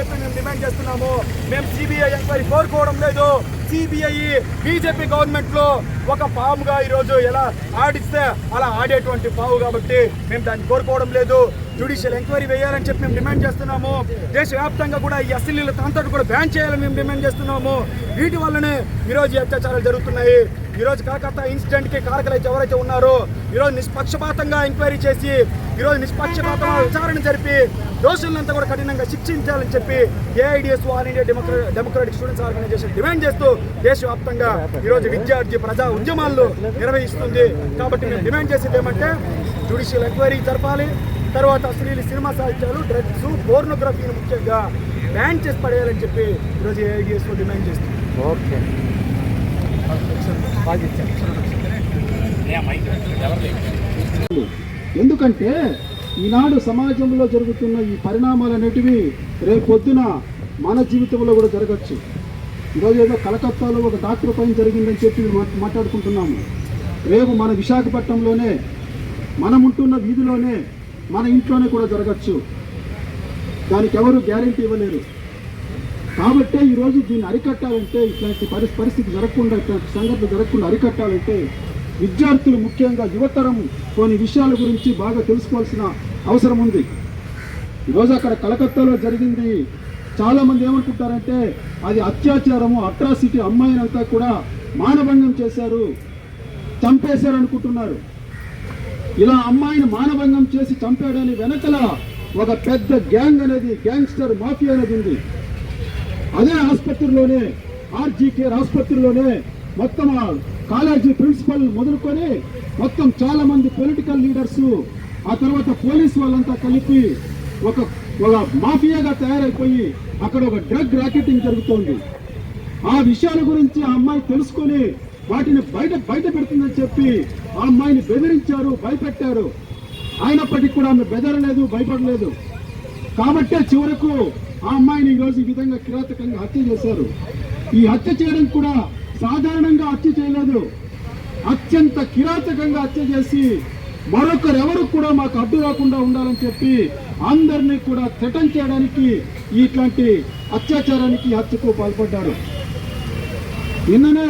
చెప్పి మేము డిమాండ్ చేస్తున్నాము. మేము సిబిఐ ఎంక్వైరీ కోరుకోవడం లేదు. సిబిఐ బీజేపీ గవర్నమెంట్లో ఒక పాముగా ఈరోజు ఎలా ఆడిస్తే అలా ఆడేటువంటి పావు కాబట్టి మేము దాన్ని కోరుకోవడం లేదు. జ్యుడిషియల్ ఎంక్వైరీ వేయాలని చెప్పి మేము డిమాండ్ చేస్తున్నాము. దేశవ్యాప్తంగా కూడా ఈ అసలు తాంతటి కూడా బ్యాన్ చేయాలని మేము డిమాండ్ చేస్తున్నాము. వీటి వల్లనే ఈరోజు అత్యాచారాలు జరుగుతున్నాయి. ఈరోజు కలకత్తా ఇన్సిడెంట్కి కి కారకులైతే ఎవరైతే ఉన్నారో ఈరోజు నిష్పక్షపాతంగా ఎంక్వైరీ చేసి ఈరోజు నిష్పక్షపాతంగా విచారణ జరిపి దోషులంతా కూడా కఠినంగా శిక్షించాలని చెప్పి ఏఐడిఎస్ ఆల్ ఇండియా డెమోక్రా డెమోక్రాటిక్ స్టూడెంట్స్ ఆర్గనైజేషన్ డిమాండ్ చేస్తూ దేశవ్యాప్తంగా ఈరోజు విద్యార్థి ప్రజా ఉద్యమాలు నిర్వహిస్తుంది. కాబట్టి మేము డిమాండ్ చేసేది ఏమంటే జ్యుడిషియల్ ఎంక్వైరీ జరపాలి. తర్వాత అశ్లీలి సినిమా సాహిత్యాలు డ్రగ్స్ పోర్నోగ్రఫీని ముఖ్యంగా బ్యాన్ చేసి పడేయాలని చెప్పి ఈరోజు ఏఐడిఎస్ డిమాండ్ చేస్తుంది. ఓకే. ఎందుకంటే ఈనాడు సమాజంలో జరుగుతున్న ఈ పరిణామాలు అనేటివి రేపు పొద్దున మన జీవితంలో కూడా జరగచ్చు. ఈరోజు ఏదో కలకత్తాలో ఒక డాక్టర్ పైన జరిగిందని చెప్పి మాట్లాడుకుంటున్నాము. రేపు మన విశాఖపట్నంలోనే మనం ఉంటున్న వీధిలోనే మన ఇంట్లోనే కూడా జరగచ్చు. దానికి ఎవరు గ్యారంటీ ఇవ్వలేరు. కాబట్టే ఈరోజు దీన్ని అరికట్టాలంటే ఇట్లాంటి పరిస్థితి పరిస్థితి జరగకుండా ఇట్లాంటి సంఘటన జరగకుండా అరికట్టాలంటే విద్యార్థులు ముఖ్యంగా యువతరం కొన్ని విషయాల గురించి బాగా తెలుసుకోవాల్సిన అవసరం ఉంది. ఈరోజు అక్కడ కలకత్తాలో జరిగింది చాలామంది ఏమనుకుంటారంటే అది అత్యాచారము అట్రాసిటీ అమ్మాయినంతా కూడా మానభంగం చేశారు చంపేశారు అనుకుంటున్నారు ఇలా అమ్మాయిని మానభంగం చేసి చంపాడని వెనకల ఒక పెద్ద గ్యాంగ్ అనేది గ్యాంగ్స్టర్ మాఫియా అనేది ఉంది. అదే ఆసుపత్రిలోనే ఆర్జీకేర్ ఆసుపత్రిలోనే మొత్తం కాలేజీ ప్రిన్సిపల్ మొదలుకొని మొత్తం చాలామంది పొలిటికల్ లీడర్స్ ఆ తర్వాత పోలీస్ వాళ్ళంతా కలిపి ఒక ఒక మాఫియాగా తయారైపోయి అక్కడ ఒక డ్రగ్ ర్యాకెటింగ్ జరుగుతోంది. ఆ విషయాల గురించి ఆ అమ్మాయి తెలుసుకొని వాటిని బయట బయట పెడుతుందని చెప్పి ఆ అమ్మాయిని బెదిరించారు భయపెట్టారు. అయినప్పటికీ కూడా ఆమె బెదరలేదు భయపడలేదు. కాబట్టే చివరకు ఆ అమ్మాయిని ఈరోజు ఈ విధంగా కిరాతకంగా హత్య చేశారు. ఈ హత్య చేయడం కూడా సాధారణంగా హత్య చేయలేదు. అత్యంత కిరాతకంగా హత్య చేసి మరొకరెవరు కూడా మాకు అడ్డు రాకుండా ఉండాలని చెప్పి అందరినీ కూడా థ్రెటన్ చేయడానికి ఇట్లాంటి అత్యాచారానికి హత్యకు పాల్పడ్డారు. నిన్ననే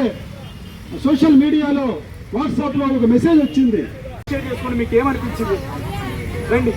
సోషల్ మీడియాలో వాట్సాప్లో ఒక మెసేజ్ వచ్చింది. షేర్ చేసుకొని మీకు ఏమనిపించింది రండి